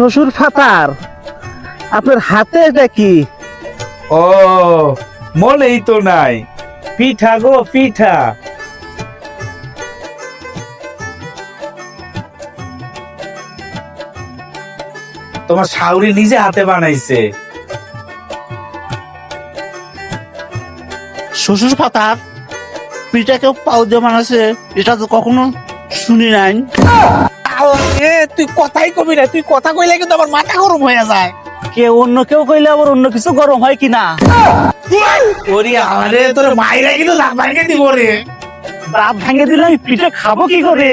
শ্বশুর ফাতার। আপনার হাতে এটা কি? ও মনেই তো নাই। পিঠা গো পিঠা। তোমার শাউরি নিজে হাতে বানাইছে। শ্বশুর ফাতার পিঠা কেউ পাউ দিয়ে বানাচ্ছে এটা তো কখনো শুনি নাই। এ তুই কথাই কবি না তুই কথা কইলে কিন্তু আমার মাথা গরম হয়ে যায়। কেউ অন্য কেউ কইলে আবার অন্য কিছু গরম হয় কিনা ওরে আমারে তোর মাইরা কিন্তু দাঁত ভাঙে দিব রে। দাঁত ভাঙে দিলে আমি পিঠে খাব কি করে?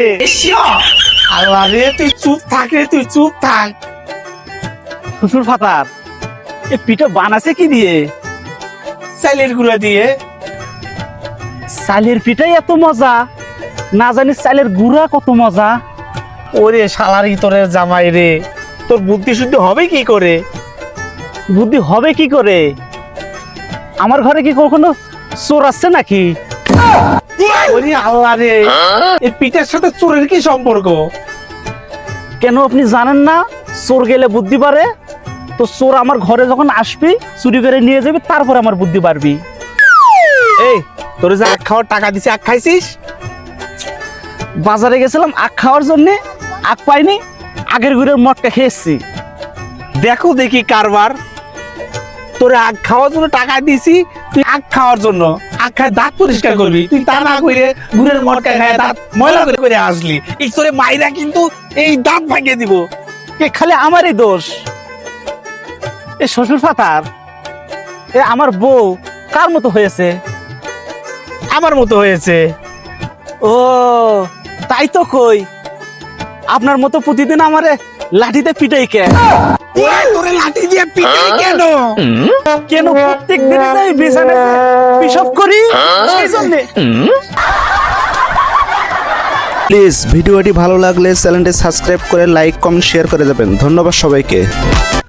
আরে তুই চুপ থাক রে তুই চুপ থাক। শ্বশুর ফাতার এ পিঠে বানাছে কি দিয়ে? চাইলের গুঁড়া দিয়ে। চালের পিঠাই এত মজা না জানি চালের গুড়া কত মজা। ওরে শালার তোরের জামাই রে। তোর বুদ্ধি শুদ্ধি হবে কি করে? বুদ্ধি হবে কি করে? আমার ঘরে কি কখনো চোর আসছে নাকি? আল্লাহ রে। এই পিঠার সাথে চোরের কি সম্পর্ক? কেন আপনি জানেন না চোর গেলে বুদ্ধি পারে তো চোর আমার ঘরে যখন আসবি, চুরি করে নিয়ে যাবি, তারপর আমার বুদ্ধি পারবি এই, তোর যে আখ খাওয়ার টাকা দিছে, আখ খাইছিস? বাজারে গেছিলাম আখ খাওয়ার জন্য আখ পাইনি, আগের গুড়ের মটকা খেয়েছি। দেখো দেখি কারবার। তোর আখ খাওয়ার জন্য টাকা দিছি, তুই আখ খাওয়ার জন্য। আখ খায় দাঁত পরিষ্কার করবি। তুই তা না করে গুড়ের মটকা খায় দাঁত ময়লা করে করে আসলি। এই তোরে মাইরা কিন্তু এই দাঁত ভাঙিয়ে দিব। এ খালি আমারই দোষ। এ শ্বশুর ফাতার, এ আমার বউ, কার মতো হয়েছে? আমার মতো হয়েছে। ও, তাই তো কই। আপনার মতো প্রতিদিন আমারে লাঠিতে পিটাই কে তোরে লাঠি দিয়ে পিটাই কেন? কেন প্রত্যেক দিন যাই বিছানে পিসব করি? সেই জন্যে। প্লিজ ভিডিওটি ভালো লাগলে চ্যানেলটি সাবস্ক্রাইব করে লাইক কমেন্ট শেয়ার করে যাবেন ধন্যবাদ সবাইকে।